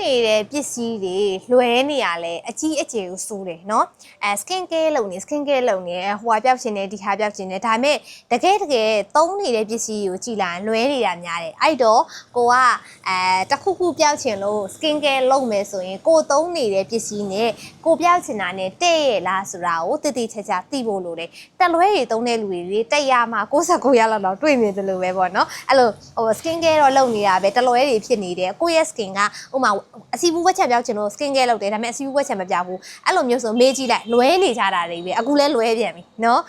နေတဲ့ပစ္စည်းတွေလွဲနေရလဲအကြီးအကျယ်ကိုစိုးတယ်เนาะအဲ skin care လုပ်နေ skin care လုပ်နေဟိုဟာပြောက်ရှင်နေဒီဟာပြောက်ရှင်နေဒါပေမဲ့တကယ်တကယ်သုံးနေတဲ့ပစ္စည်းကိုကြည်လာရင်လွဲနေတာများတယ်အဲ့တော့ကိုကအဲတစ်ခုခုပြောက်ချင်လို့ skin care လုပ်မယ်ဆိုရင်ကိုသုံးနေတဲ့ပစ္စည်းနဲ့ကိုပြောက်ချင်တာနဲ့တဲ့ရဲ့လားဆိုတာကိုတည်တည်ချာချာသိဖို့လိုတယ်တက်လွဲတွေသုံးတဲ့လူတွေတက်ရမှာ69ရလောက်တော့တွေ့မြင်တယ်လို့ပဲပေါ့နော်အဲ့လိုဟို skin care တော့လုပ်နေတာပဲတက်လွဲတွေဖြစ်နေတယ်ကိုယ့်ရဲ့ skin ကဥမာ အစီဘူးဝက်ချက်ပြောက်ချင်လို့ skin care လုပ်တယ်ဒါပေမဲ့အစီဘူးဝက်ချက်မပြောက်ဘူးအဲ့လိုမျိုးဆိုမေးကြည့်လိုက်လွဲနေကြတာတွေပဲအခုလဲလွဲပြန်ပြီနော်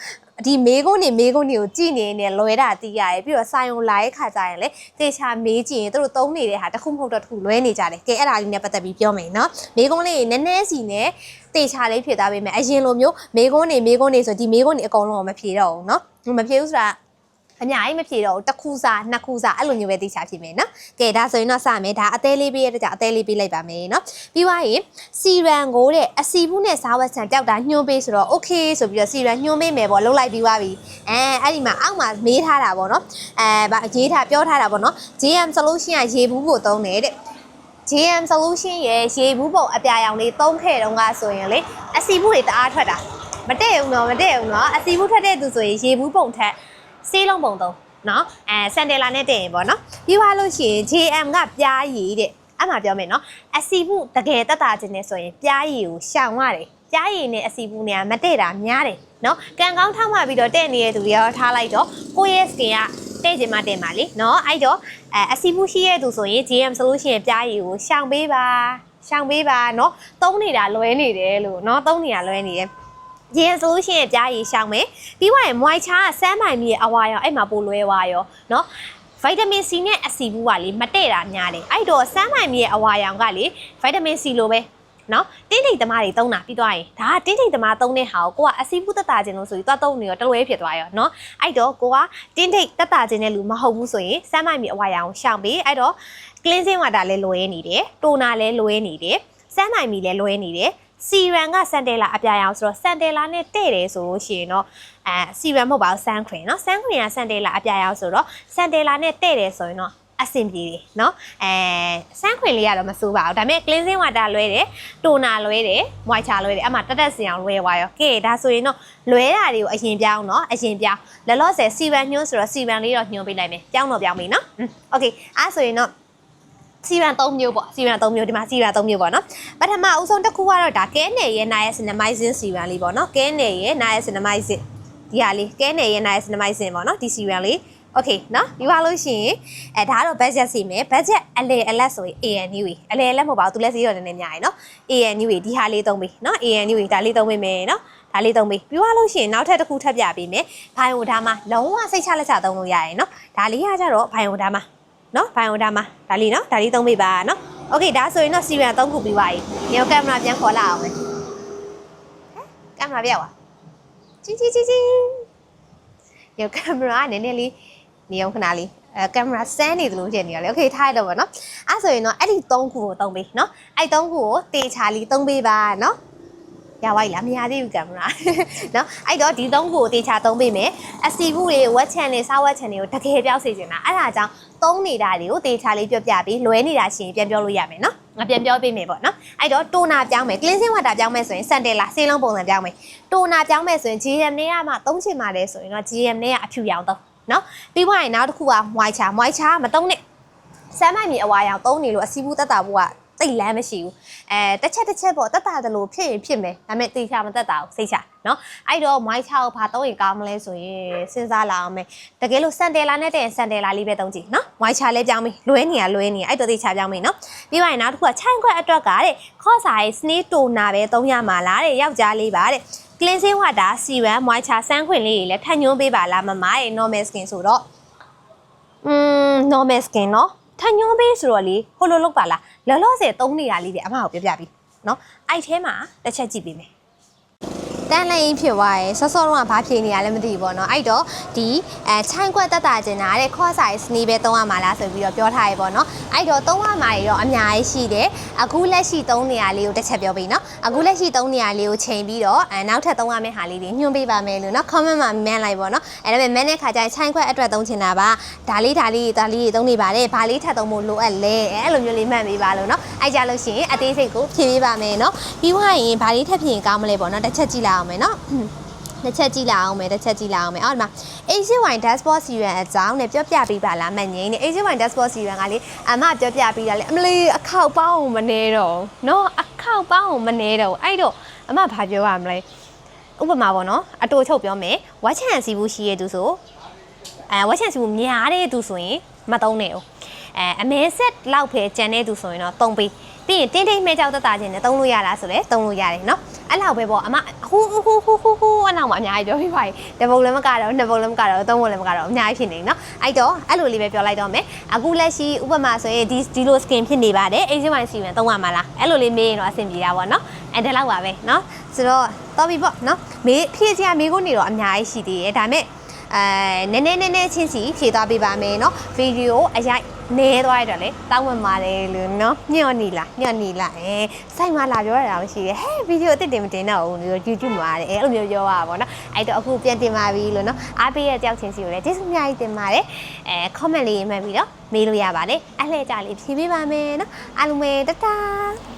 ဒီမေကုန်းနေမေကုန်းနေကိုကြည်နေနေလွဲတာတီးရတယ်ပြီးတော့ဆိုင်ုံလာရဲ့ခါကြရင်လေတေချာမေးကြည့်ရင်သူတို့သုံးနေတဲ့ဟာတစ်ခုမဟုတ်တော့တစ်ခုလွဲနေကြတယ်ကဲအဲ့ဒါလေးနဲ့ပတ်သက်ပြီးပြောမယ်နော်မေကုန်းလေးနည်းနည်းစီနဲ့တေချာလေးဖြစ်သွားပြီမယ်အရင်လိုမျိုးမေကုန်းနေမေကုန်းနေဆိုဒီမေကုန်းနေအကုန်လုံးမဖြေတော့ဘူးနော်မဖြေဘူးဆိုတာ အများကြီးမဖြေတော့ဘူးတစ်ခုစားနှစ်ခုစားအဲ့လိုမျိုးပဲတေချာဖြစ်မယ်နော်ကဲဒါဆိုရင်တော့စမယ်ဒါအသေးလေးပေးရတဲ့ကြောင့်အသေးလေးပေးလိုက်ပါမယ်နော်ပြီးသွားရင်စီရန်ကိုတဲ့အစီဘူးနဲ့စားဝက်ဆန်ပျောက်တာညှိုးပေးဆိုတော့ okay ဆိုပြီးတော့စီရန်ညှိုးပေးမယ်ပေါ့လှုပ်လိုက်ပြီးသွားပြီအဲအဲ့ဒီမှာအောက်မှာမေးထားတာပေါ့နော်အဲဗာရေးထားပြောထားတာပေါ့နော် JM solution ကရေဘူးကိုသုံးတယ်တဲ့ JM solution ရဲ့ရေဘူးပုံအပြာရောင်လေးသုံးခဲ့တုန်းကဆိုရင်လေအစီဘူးတွေတအားထွက်တာမတည့်ဘူးနော်မတည့်ဘူးနော်အစီဘူးထွက်တဲ့သူဆိုရင်ရေဘူးပုံထက် စေးလုံးပုံသုံးနော်အဲစန်တယ်လာနဲ့တည့်ရင်ပေါ့နော်ပြီးသွားလို့ရှိရင် JM ကပြားရည်တဲ့အဲ့မှာပြောမယ်နော်အစီဘူးတကယ်တက်တာခြင်းနဲ့ဆိုရင်ပြားရည်ကိုရှောင်ရတယ်ပြားရည်နဲ့အစီဘူးနဲ့မတည့်တာများတယ်နော်ကံကောင်းထောက်မှပြီးတော့တဲ့နေတဲ့သူတွေရောထားလိုက်တော့ကိုယ့်ရဲ့ skin ကတဲ့ခြင်းမတဲ့ပါလေနော်အဲ့တော့အဲအစီဘူးရှိရဲ့သူဆိုရင် GM ဆိုလို့ရှိရင်ပြားရည်ကိုရှောင်ပေးပါရှောင်ပေးပါနော်သုံးနေတာလွဲနေတယ်လို့နော်သုံးနေတာလွဲနေတယ် GM ဆိုလို့ရှိရင်ပြားရည်ရှောင်မယ်ပြီးွားရင် moisture ကစမ်းမိုင်မီရဲ့အဝါရောအဲ့မှာပိုလွဲသွားရောနော်ဗိုက်တာမင် C နဲ့အစီဘူးကလေမတည့်တာများတယ်အဲ့တော့စမ်းမိုင်မီရဲ့အဝါရောင်ကလေဗိုက်တာမင် C လိုပဲနော်တင်းထိတ်သမားတွေသုံးတာပြီးသွားရင်ဒါကတင်းထိတ်သမားသုံးတဲ့ဟာကိုကိုကအစီဘူးတက်တာခြင်းလို့ဆိုပြီးသွားသုံးနေရောတလွဲဖြစ်သွားရောနော်အဲ့တော့ကိုကတင်းထိတ်တက်တာခြင်းတဲ့လူမဟုတ်ဘူးဆိုရင်စမ်းမိုင်မီအဝါရောင်ရှောင်ပြီးအဲ့တော့ cleansing water လည်းလွဲနေတယ်တိုနာလည်းလွဲနေတယ်စမ်းမိုင်မီလည်းလွဲနေတယ် စီရန်ကစန်တယ်လာအပြာရောင်ဆိုတော့စန်တယ်လာနဲ့တဲ့တယ်ဆိုလို့ရှိရင်တော့အဲစီရန်မဟုတ်ပါဘူးဆန်ခွင်เนาะဆန်ခွင်ကစန်တယ်လာအပြာရောင်ဆိုတော့စန်တယ်လာနဲ့တဲ့တယ်ဆိုရင်တော့အဆင်ပြေတယ်เนาะအဲဆန်းခွင်လေးကတော့မစိုးပါဘူးဒါပေမဲ့ cleansing water လွဲတယ်တိုနာလွဲတယ် moisture လွဲတယ်အမှတက်တက်စင်အောင်လွဲသွားရောကဲဒါဆိုရင်တော့လွဲတာတွေကိုအရင်ပြောင်းเนาะအရင်ပြောင်းလောလောဆယ်စီရန်ညွှန်းဆိုတော့စီရန်လေးတော့ညွှန်းပေးလိုက်မယ်ပြောင်းတော့ပြောင်းပြီเนาะอืมโอเคအဲ့ဆိုရင်တော့ စီရန်3မျိုးပေါ့စီရန်3မျိုးဒီမှာစီရန်3မျိုးပေါ့နော်ပထမအဦးဆုံးတစ်ခုကတော့ဒါကဲနယ်ရဲ့နာရဲ့ cinemizing စီရန်လေးပေါ့နော်ကဲနယ်ရဲ့နာရဲ့ cinemizing ဒီဟာလေးကဲနယ်ရဲ့နာရဲ့ cinemizing ပေါ့နော်ဒီစီရန်လေးโอเคเนาะပြီးသွားလို့ရှိရင်အဲဒါကတော့ budget စီမယ် budget အလေအလက်ဆိုရင် ANU အလေအလက်မဟုတ်ပါဘူးသူလက်စီတော့နည်းနည်းများရယ်เนาะ ANU ဒီဟာလေးသုံးပြီเนาะ ANU ဒါလေးသုံးပေးမယ်เนาะဒါလေးသုံးပြီပြီးသွားလို့ရှိရင်နောက်ထပ်တစ်ခုထပ်ပြပေးမယ်ဘိုင်ဝဒါမှာလုံးဝစိတ်ချလက်ချသုံးလို့ရရယ်เนาะဒါလေးကကြတော့ဘိုင်ဝဒါမှာ เนาะဘိုင်ဝဒါမှာဒါလေးเนาะဒါလေးသုံးပေးပါเนาะโอเคဒါဆိုရင်တော့စီရန်3ခုပြီးသွားပြီညောကင်မရာပြန်ခေါ်လာအောင်မယ်ဟမ်ကင်မရာပြောက်သွားကြီးကြီးကြီးကြီးညောကင်မရာနည်းနည်းလေးနေအောင်ခဏလေးအဲကင်မရာဆန်းနေသလိုဖြစ်နေရလေโอเคထားရတော့ဗောနော်အဲ့ဆိုရင်တော့အဲ့ဒီ3ခုကိုသုံးပေးနော်အဲ့3ခုကိုတေချာလေးသုံးပေးပါနော်ရပါ E လားမရသေးဘူးကင်မရာနော်အဲ့တော့ဒီ3ခုကိုတေချာသုံးပေးမယ်အစီဘူးတွေဝက်ချန်တွေစားဝက်ချန်တွေကိုတကယ်ပြောက်စေချင်တာအဲ့ဒါကြောင့် သုံးနေတာတွေကိုတေချာလေးပြောပြပြီးလွဲနေတာရှင်ပြန်ပြောလို့ရမယ်နော်ငါပြန်ပြောပေးမယ်ပေါ့နော်အဲ့တော့တိုနာပြောင်းမယ် cleansing water ပြောင်းမယ်ဆိုရင်စန်တယ်လာဆေးလုံးပုံစံပြောင်းမယ်တိုနာပြောင်းမယ်ဆိုရင် GM နဲ့ကမှသုံးချင်ပါတယ်ဆိုရင်တော့ GM နဲ့ကအဖြူရောင်သုံးနော်ပြီးွားရင်နောက်တစ်ခုက moisture moisture မသုံးနဲ့စမ်းမိုက်မြေအဝါရောင်သုံးနေလို့အစီဘူးတက်တာဘူးက တိတ်လမ်းမရှိဘူးအဲတစ်ချက်တစ်ချက်ပေါ့တက်တာတလို့ဖြစ်ရင်ဖြစ်မယ်ဒါပေမဲ့တေချာမတက်တာဘူးစိတ်ချနော်အဲ့တော့ moisture ကိုဘာသုံးရင်ကောင်းမလဲဆိုရင်စဉ်းစားလာအောင်မယ်တကယ်လို့စန်တယ်လာနဲ့တဲ့စန်တယ်လာလေးပဲသုံးကြည့်နော် moisture လေးပြောင်းပြီလွဲနေရလွဲနေရအဲ့တော့တေချာပြောင်းပြီနော်ပြီးွားရင်နောက်တစ်ခုကချိုင်းခွက်အတွက်ကတဲ့ခေါ့စာရဲ့ snake toner ပဲသုံးရမှာလားတဲ့ယောက်ျားလေးပါတဲ့ cleansing water serum moisture စမ်းခွင့်လေးတွေလည်းထပ်ညွှန်းပေးပါလားမမရဲ့ normal skin ဆိုတော့อืม normal skin เนาะထပ်ညွှန်းပေးဆိုတော့လေဟိုလိုလုပ်ပါလား လောလောဆယ်သုံးနေတာလေးတွေအမကိုပြောပြပြီးနော်အဲ့ထဲမှာတစ်ချက်ကြည့်ပေးမယ် တန်းလိန်ဖြစ်သွားရယ်ဆော့ဆော့တော့ကဘာဖြစ်နေရလဲမသိဘူးပေါ့နော်အဲ့တော့ဒီအဲချိုင်းခွက်တက်တာကျင်တာတဲ့ခေါ်ဆိုင်စနီးပဲသုံးရမှာလားဆိုပြီးတော့ပြောထားရပေါ့နော်အဲ့တော့သုံးရမှာတွေတော့အများကြီးရှိတယ်အခုလက်ရှိသုံးနေရလေးကိုတစ်ချက်ပြောပေးနော်အခုလက်ရှိသုံးနေရလေးကိုချိန်ပြီးတော့အဲနောက်ထပ်သုံးရမယ့်ဟာလေးတွေညွှန်ပေးပါမယ်လို့နော် comment မှာမန်လိုက်ပေါ့နော်အဲ့ဒါပေမဲ့မန်တဲ့ခါကျရင်ချိုင်းခွက်အတွက်သုံးချင်တာပါဒါလေးဒါလေးဒါလေးတွေသုံးနေပါတယ်ဘာလေးထပ်သုံးဖို့လိုအပ်လဲအဲ့လိုမျိုးလေးမှတ်ပေးပါလို့နော်အဲ့ကြလို့ရှိရင်အသေးစိတ်ကိုဖြည့်ပေးပါမယ်နော်ပြီးွားရင်ဘာလေးထပ်ဖြည့်ရင်ကောင်းမလဲပေါ့နော်တစ်ချက်ကြည့်လိုက်အောင်မယ်နော်တစ်ချက်ကြည့်လာအောင်မယ်တစ်ချက်ကြည့်လာအောင်မယ်အော်ဒီမှာ AJ1 dashboard serum အကြောင်းနဲ့ပြောပြပေးပါလားမငိမ့်နေ AJ1 dashboard serum ကလေအမပြောပြပေးတာလေအမလေးအခောက်ပေါင်းမနေတော့နော်အခောက်ပေါင်းမနေတော့အဲ့တော့အမဘာပြောရမလဲဥပမာပေါ့နော်အတူချုပ်ပြောမယ်ဝက်ချန်စီဘူးရှိရသူဆိုအဲဝက်ချန်စီဘူးများတဲ့သူဆိုရင်မသုံးနဲ့哦အဲအမဲဆက်လောက်ပဲကြံတဲ့သူဆိုရင်တော့သုံးပေး ပြီးရင်တင်းတင်းမဲကြောက်တက်တာချင်းနဲ့တုံးလို့ရလားဆိုလဲတုံးလို့ရတယ်เนาะအဲ့လောက်ပဲပေါ့အမဟူးဟူးဟူးဟူးဟူးဟူးအနောက်မှာအများကြီးပြောပြီးပါတပုတ်လည်းမကတော့နှစ်ပုတ်လည်းမကတော့သုံးပုတ်လည်းမကတော့အများကြီးဖြစ်နေเนาะအဲ့တော့အဲ့လိုလေးပဲပြောလိုက်တော့မယ်အခုလက်ရှိဥပမာဆိုရင်ဒီဒီလို skin ဖြစ်နေပါတယ် ACY စီဝင်သုံးရမှာလားအဲ့လိုလေးမေးရင်တော့အဆင်ပြေတာပေါ့เนาะအဲ့ဒါလောက်ပါပဲเนาะဆိုတော့တော်ပြီပေါ့เนาะမေးဖြည့်စရာမေးခွန်းတွေတော့အများကြီးရှိသေးတယ်ဒါပေမဲ့ အဲနည်းနည်းနည်းနည်းချင်းစီဖြည့်သွားပေးပါမယ်เนาะဗီဒီယိုအရိုက်နေသွားရတော့လေတောင်းပန်ပါတယ်လို့เนาะညော့နေလားညော့နေလားအဲစိုက်မလာပြောရတာမရှိတယ်ဟဲ့ဗီဒီယိုအစ်စ်တင်မတင်တော့ဘူးလို့ YouTube မှာတယ်အဲ့လိုမျိုးပြောရပါဘောเนาะအဲ့တော့အခုပြန်တင်ပါပြီလို့เนาะအားပေးရဲ့တယောက်ချင်းစီကိုလည်းကျေးဇူးအများကြီးတင်ပါတယ်အဲ comment လေးမှတ်ပြီးတော့မေးလို့ရပါတယ်အလှည့်ကြလေးဖြည့်ပေးပါမယ်เนาะအားလုံးပဲတတား